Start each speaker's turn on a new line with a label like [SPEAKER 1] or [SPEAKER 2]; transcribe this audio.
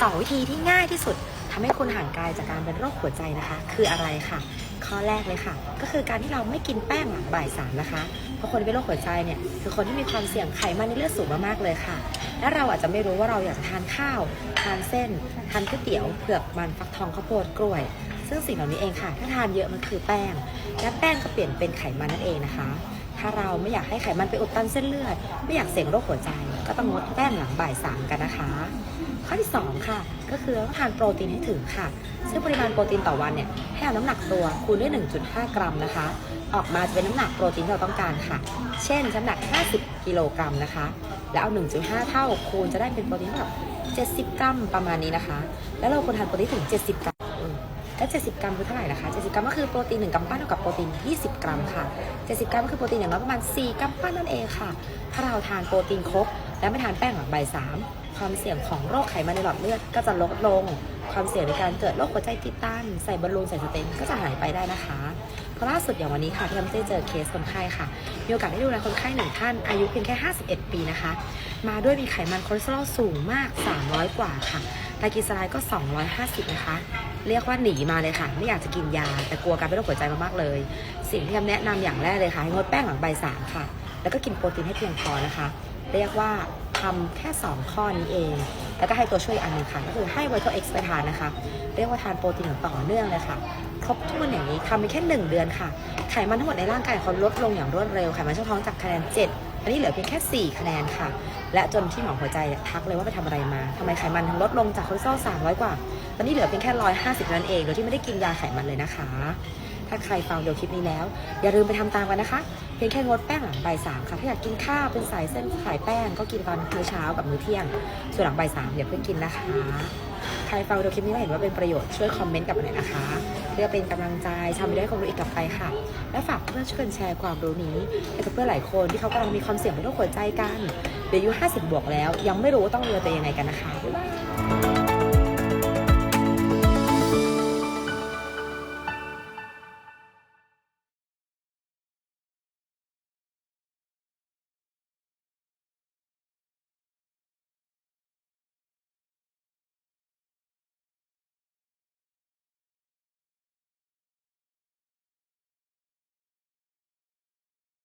[SPEAKER 1] สองวิธีที่ง่ายที่สุดทำให้คุณห่างไกลจากการเป็นโรคหัวใจนะคะ คืออะไรค่ะ ข้อแรกเลยค่ะ ก็คือการที่เราไม่กินแป้งหลังบ่ายสามนะคะเพราะคนที่เป็นโรคหัวใจเนี่ยคือคนที่มีความเสี่ยงไขมันในเลือดสูงมากๆเลยค่ะ และเราอาจจะไม่รู้ว่าเราอยากจะทานข้าวทานเส้นทานก๋วยเตี๋ยวเผือกมันฟักทองข้าวโพดกล้วย ซึ่งสิ่งเหล่านี้เองค่ะ ถ้าทานเยอะมันคือแป้ง และแป้งก็เปลี่ยนเป็นไขมันนั่นเองนะคะถ้าเราไม่อยากให้ไขมันไปอุดตันเส้นเลือด ไม่อยากเสี่ยงโรคหัวใจ ก็ต้องงดแป้งหลังบ่ายสามกันนะคะ ข้อที่ 2 ค่ะ ก็คือต้องทานโปรตีนให้ถึงค่ะ ซึ่งปริมาณโปรตีนต่อวันเนี่ยให้เอาน้ำหนักตัวคูณด้วย 1.5 กรัมนะคะ ออกมาจะเป็นน้ำหนักโปรตีนที่เราต้องการค่ะ เช่นน้ำหนัก 50 กิโลกรัมนะคะ แล้วเอา 1.5 เท่าคูณจะได้เป็นโปรตีนแบบ70 กรัมประมาณนี้นะคะ แล้วเราควรทานโปรตีนถึง 70 กรัมแล้ว70 กรัมคือเท่าไหร่นะคะ70 กรัมก็คือโปรตีน1กรัมปั้นเท่ากับโปรตีน 20 กรัมค่ะ 70 กรัมก็คือโปรตีนอย่างน้อยประมาณ 4 กรัมปั้นนั่นเองค่ะ ถ้าเราทานโปรตีนครบ และไม่ทานแป้งหลังบ่ายสา ความเสี่ยงของโรคไขมันในหลอดเลือดก็จะลดลง ความเสี่ยงในการเกิดโรคหัวใจติดตันใส่บอลลูนใส่สเตนก็จะหายไปได้นะคะเพราะล่าสุดอย่างวันนี้ค่ะที่เราได้เจอเคสคนไข้ค่ะ มีโอกาสได้ดูแลคนไข้หนึ่งท่าน อายุเพียงแค่ 51 ปีนะคะ มาด้วยมีไขมันคอเลสเตอรอลสูงมาก 300 กว่าค่ะไตรกลีเซอไรด์ก็ 250 นะคะ เรียกว่าหนีมาเลยค่ะ ไม่อยากจะกินยา แต่กลัวการเป็นโรคหัวใจมากๆเลย สิ่งที่ทำแนะนำอย่างแรกเลยค่ะให้งดแป้งหลังใบสามค่ะ แล้วก็กินโปรตีนให้เพียงพอนะคะ เรียกว่า ทำแค่ 2 ข้อนี้เอง แล้วก็ให้ตัวช่วยอันหนึงค่ะ ก็คือให้ไวท์เอ็กซ์ไปทานนะคะ เรียกว่าทานโปรตีนอย่างต่อเนื่องเลยค่ะ ครบถ้วนอย่างนี้ทำไปแค่ 1 เดือนค่ะ ไขมันทั้งหมดในร่างกายเขาลดลงอย่างรวดเร็ว ไขมันช่องท้องจากคะแนน 7 อันนี้เหลือเพียงแค่ 4 คะแนนค่ะ และจนที่หมอหัวใจทักเลยว่าไปทำอะไรมาทำไมไขมันถึงลดลงจากคอเลสเตอรอล300 กว่า ตอนนี้เหลือเพียงแค่ 150นั่นเอง โดยที่ไม่ได้กินยาไขมันเลยนะคะ ถ้าใครฟังเดี๋ยวคลิปนี้แล้ว อย่าลืมไปทำตามกันนะคะ พียงแค่งดแป้งหลังบ่ายสามค่ะถ้าอยากกินข้าวเป็นสายเส้นสายแป้งก็กินตอนมื้อเช้ากับมื้อเที่ยง ส่วนหลังบ่ายสามอย่าเพิ่งกินนะคะ ใครฟังดี๋ยวคลิปนี้แล้วเห็นว่าเป็นประโยชน์ช่วยคอมเมนต์กลับมาหน่อยนะคะ เพื่อเป็นกำลังใจทำให้ได้ความรู้อีกกลับไปค่ะ และฝากเพื่อนช่วยกันแชร์ความรู้นี้ให้กับเพื่อนหลายคนที่เขากำลังมีความเสี่ยงเป็นโรคหัวใจกันเดี๋ยวอายุ50 บวกแล้ว ยังไม่รู้ว่าต้องดูแลตัวเองยังไงกันนะคะบ๊ายบาย